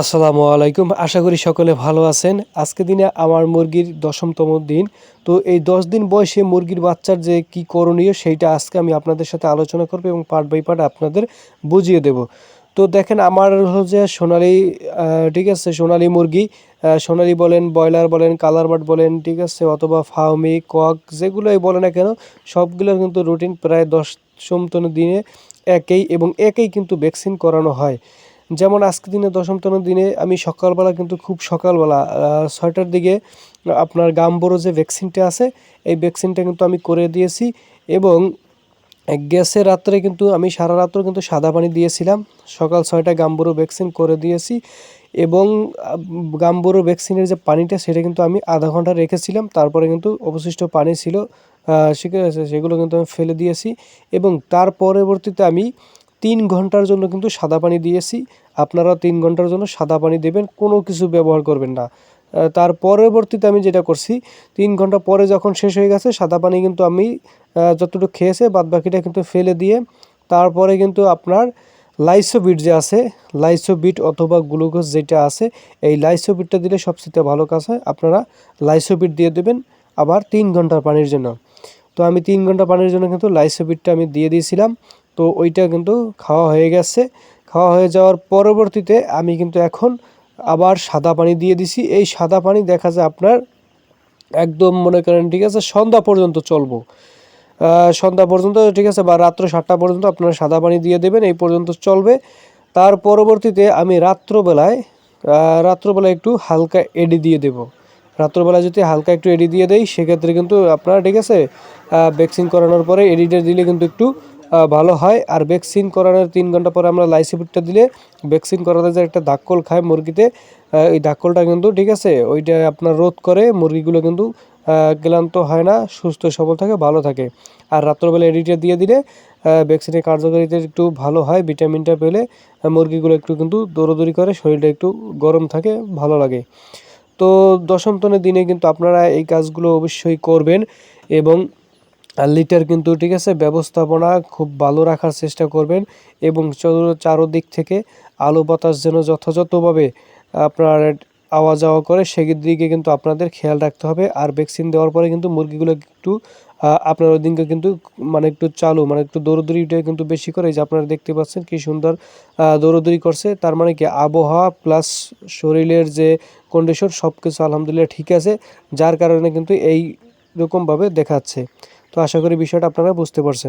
আসসালামু আলাইকুম। আশা করি সকলে ভালো আছেন। আজকে দিনে আমার মুরগির দশমতম দিন। তো এই দশ দিন বয়সে মুরগির বাচ্চার যে কি করণীয় সেইটা আজকে আমি আপনাদের সাথে আলোচনা করব এবং পার্ট বাই পার্ট আপনাদের বুঝিয়ে দেব। তো দেখেন, আমার হচ্ছে সোনালি ঠিক আছে, সোনালি মুরগি। সোনালি বলেন, ব্রয়লার বলেন, কালার বার্ড বলেন, ঠিক আছে, অথবা ফার্মি কক, যেগুলোই বলে না কেন, সবগুলোর কিন্তু রুটিন প্রায় দশমতম দিনে একেই এবং একেই কিন্তু ভ্যাকসিন করানো হয়। যেমন আজকে দিনে, দশমতম দিনে আমি সকালবেলা কিন্তু খুব সকালবেলা ছয়টার দিকে আপনার গাম্বোরো যে ভ্যাকসিনটা আছে, এই ভ্যাকসিনটা কিন্তু আমি করে দিয়েছি এবং গ্যাসের রাত্রে কিন্তু আমি সারা রাত্র কিন্তু সাদা পানি দিয়েছিলাম। সকাল ছয়টায় গাম্বুরো ভ্যাকসিন করে দিয়েছি এবং গাম্বুরো ভ্যাকসিনের যে পানিটা সেটা কিন্তু আমি আধা ঘণ্টা রেখেছিলাম। তারপরে কিন্তু অবশিষ্ট পানি ছিল সেগুলো কিন্তু আমি ফেলে দিয়েছি এবং তার পরবর্তীতে আমি তিন ঘণ্টার জন্য কিন্তু সাদা পানি দিয়েছি। আপনারা তিন ঘণ্টার জন্য সাদা পানি দেবেন, কোনো কিছু ব্যবহার করবেন না। তার পরবর্তীতে আমি যেটা করছি, তিন ঘণ্টা পরে যখন শেষ হয়ে গেছে, সাদা পানি কিন্তু আমি যতটুকু খেয়েছে বাদ বাকিটা কিন্তু ফেলে দিয়ে, তারপরে কিন্তু আপনার লাইসোবিট যে আছে, লাইসোবিট অথবা গ্লুকোজ যেটা আছে, এই লাইসোবিটটা দিলে সবচেয়ে ভালো কাজ হয়। আপনারা লাইসোবিট দিয়ে দেবেন আবার তিন ঘণ্টার পানির জন্য। তো আমি তিন ঘণ্টা পানির জন্য কিন্তু লাইসোবিটটা আমি দিয়ে দিয়েছিলাম। তো ওইটা কিন্তু খাওয়া হয়ে গেছে। খাওয়া হয়ে যাওয়ার পরবর্তীতে আমি কিন্তু এখন আবার সাদা পানি দিয়ে দিছি। এই সাদা পানি দেখা যায় আপনার একদম মনে করেন, ঠিক আছে, সন্ধ্যা পর্যন্ত চলবো। সন্ধ্যা পর্যন্ত, ঠিক আছে, বা রাত্র সাতটা পর্যন্ত আপনারা সাদা পানি দিয়ে দেবেন, এই পর্যন্ত চলবে। তার পরবর্তীতে আমি রাত্রবেলায় রাত্রবেলায় একটু হালকা এডি দিয়ে দেব। রাত্রবেলা যদি হালকা একটু এডি দিয়ে দেই, সেক্ষেত্রে কিন্তু আপনারা, ঠিক আছে ভ্যাকসিন করানোর পরে এডিটা দিলে কিন্তু একটু ভালো হয়। আর ভ্যাকসিন করানোর তিন ঘণ্টা পরে আমরা লাইসিপিটটা দিলে ভ্যাকসিন করাতে যে একটা দাক্কল খায় মুরগিতে আহ, এই দাক্কলটা কিন্তু ঠিক আছে ওইটা আপনার রোধ করে মুরগিগুলো কিন্তু ক্লান্ত হয় না সুস্থ সবল থাকে ভালো থাকে। আর রাত্রবেলা এডিটা দিয়ে দিলে ভ্যাকসিনের কার্যকারিতা একটু ভালো হয় ভিটামিনটা পেলে মুরগিগুলো একটু কিন্তু দৌড়দৌড়ি করে শরীরটা একটু গরম থাকে ভালো লাগে। তো দশম তনের দিনে কিন্তু আপনারা এই কাজগুলো অবশ্যই করবেন এবং লিটার কিন্তু ঠিক আছে, ব্যবস্থাপনা খুব ভালো রাখার চেষ্টা করবেন এবং চারোদিক থেকে আলো বাতাস যেন যথাযথভাবে আপনার আওয়া যাওয়া করে, সেদিকে কিন্তু আপনাদের খেয়াল রাখতে হবে। আর ভ্যাকসিন দেওয়ার পরে কিন্তু মুরগিগুলো একটু আপনার ওই দিনকে কিন্তু মানে একটু চালু মানে একটু দৌড়দৌড়িটা কিন্তু বেশি করে যে আপনারা দেখতে পাচ্ছেন কি সুন্দর দৌড়দৌড়ি করছে। তার মানে কি আবহাওয়া প্লাস শরীরের যে কন্ডিশন সব কিছু আলহামদুলিল্লাহ ঠিক আছে, যার কারণে কিন্তু এই রকমভাবে দেখাচ্ছে। তো আশা করি বিষয়টা আপনারা বুঝতে পারছেন।